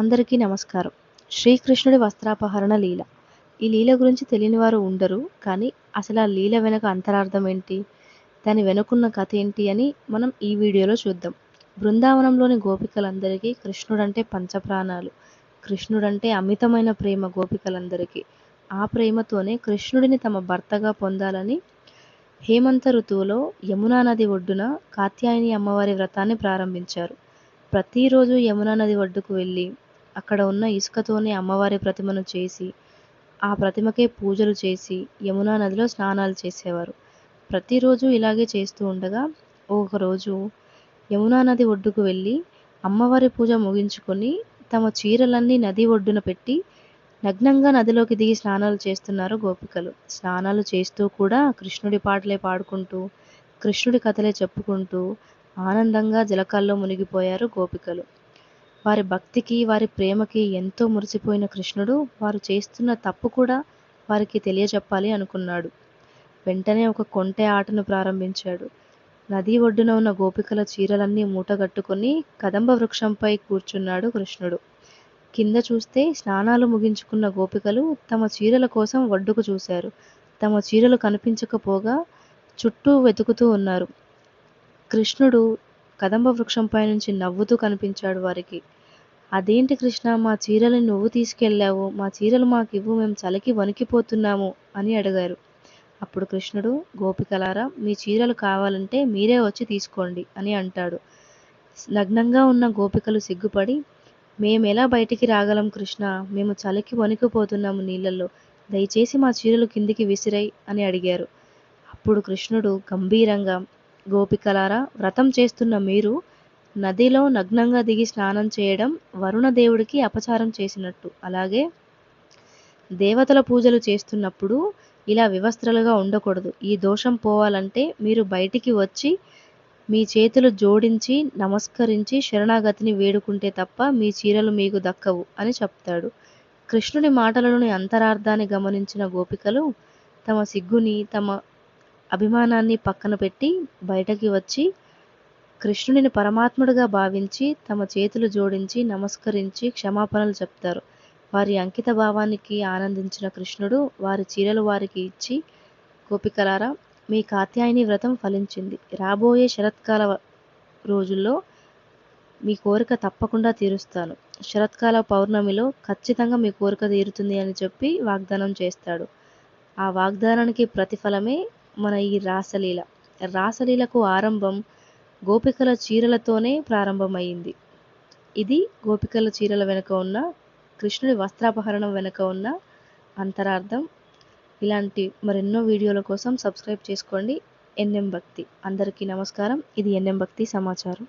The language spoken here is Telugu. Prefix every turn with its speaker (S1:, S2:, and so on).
S1: అందరికీ నమస్కారం. శ్రీకృష్ణుడి వస్త్రాపహరణ లీల. ఈ లీల గురించి తెలియని వారు ఉండరు కానీ అసలు ఆ లీల వెనక అంతరార్థం ఏంటి? దాని వెనుకున్న కథ ఏంటి అని మనం ఈ వీడియోలో చూద్దాం. బృందావనంలోని గోపికలందరికీ కృష్ణుడంటే పంచప్రాణాలు. కృష్ణుడంటే అమితమైన ప్రేమ గోపికలందరికీ. ఆ ప్రేమతోనే కృష్ణుడిని తమ భర్తగా పొందాలని హేమంత ఋతువులో యమునా నది ఒడ్డున కాత్యాయని అమ్మవారి వ్రతాన్ని ప్రారంభించారు. ప్రతిరోజు యమునా నది ఒడ్డుకు వెళ్ళి అక్కడ ఉన్న ఇసుకతోనే అమ్మవారి ప్రతిమను చేసి ఆ ప్రతిమకే పూజలు చేసి యమునా నదిలో స్నానాలు చేసేవారు. ప్రతిరోజు ఇలాగే చేస్తూ ఉండగా ఒకరోజు యమునా నది ఒడ్డుకు వెళ్ళి అమ్మవారి పూజ ముగించుకొని తమ చీరలన్నీ నది ఒడ్డున పెట్టి నగ్నంగా నదిలోకి దిగి స్నానాలు చేస్తున్నారు గోపికలు. స్నానాలు చేస్తూ కూడా కృష్ణుడి పాటలే పాడుకుంటూ కృష్ణుడి కథలే చెప్పుకుంటూ ఆనందంగా జలకాల్లో మునిగిపోయారు గోపికలు. వారి భక్తికి వారి ప్రేమకి ఎంతో మురిసిపోయిన కృష్ణుడు వారు చేస్తున్న తప్పు కూడా వారికి తెలియజెప్పాలి అనుకున్నాడు. వెంటనే ఒక కొంటె ఆటను ప్రారంభించాడు. నది ఒడ్డున ఉన్న గోపికల చీరలన్నీ మూటగట్టుకొని కదంబ వృక్షంపై కూర్చున్నాడు కృష్ణుడు. కింద చూస్తే స్నానాలు ముగించుకున్న గోపికలు తమ చీరల కోసం ఒడ్డుకు చూశారు. తమ చీరలు కనిపించకపోగా చుట్టూ వెతుకుతూ ఉన్నారు. కృష్ణుడు కదంబ వృక్షంపై నుంచి నవ్వుతూ కనిపించాడు వారికి. అదేంటి కృష్ణ మా చీరలను నువ్వు తీసుకెళ్ళావు మా చీరలు మాకు ఇవ్వు మేము చలికి వణికిపోతున్నాము అని అడిగారు. అప్పుడు కృష్ణుడు గోపికలారా మీ చీరలు కావాలంటే మీరే వచ్చి తీసుకోండి అని అంటాడు. నగ్నంగా ఉన్న గోపికలు సిగ్గుపడి మేమెలా బయటికి రాగలం కృష్ణ మేము చలికి వణికిపోతున్నాము నీళ్ళల్లో దయచేసి మా చీరలు కిందికి విసిరై అని అడిగారు. అప్పుడు కృష్ణుడు గంభీరంగా గోపికలారా వ్రతం చేస్తున్న మీరు నదిలో నగ్నంగా దిగి స్నానం చేయడం వరుణ దేవుడికి అపచారం చేసినట్టు. అలాగే దేవతల పూజలు చేస్తున్నప్పుడు ఇలా వివస్త్రలుగా ఉండకూడదు. ఈ దోషం పోవాలంటే మీరు బయటికి వచ్చి మీ చేతులు జోడించి నమస్కరించి శరణాగతిని వేడుకుంటే తప్ప మీ చీరలు మీకు దక్కవు అని చెప్తాడు. కృష్ణుడి మాటలలోని అంతరార్థాన్ని గమనించిన గోపికలు తమ సిగ్గుని తమ అభిమానాన్ని పక్కన పెట్టి బయటకి వచ్చి కృష్ణుడిని పరమాత్ముడిగా భావించి తమ చేతులు జోడించి నమస్కరించి క్షమాపణలు చెప్తారు. వారి అంకిత భావానికి ఆనందించిన కృష్ణుడు వారి చీరలు వారికి ఇచ్చి గోపికలారా మీ కాత్యాయని వ్రతం ఫలించింది. రాబోయే శరత్కాల రోజుల్లో మీ కోరిక తప్పకుండా తీరుస్తాను. శరత్కాల పౌర్ణమిలో ఖచ్చితంగా మీ కోరిక తీరుతుంది అని చెప్పి వాగ్దానం చేస్తాడు. ఆ వాగ్దానానికి ప్రతిఫలమే మన ఈ రాసలీల. రాసలీలకు ఆరంభం గోపికల చీరలతోనే ప్రారంభమైంది ఇది గోపికల చీరల వెనుక ఉన్న కృష్ణుడి వస్త్రాపహరణం వెనుక ఉన్న అంతరార్థం. ఇలాంటి మరెన్నో వీడియోల కోసం సబ్స్క్రైబ్ చేసుకోండి. ఎన్ఎం భక్తి. అందరికీ నమస్కారం. ఇది ఎన్ఎం భక్తి సమాచారం.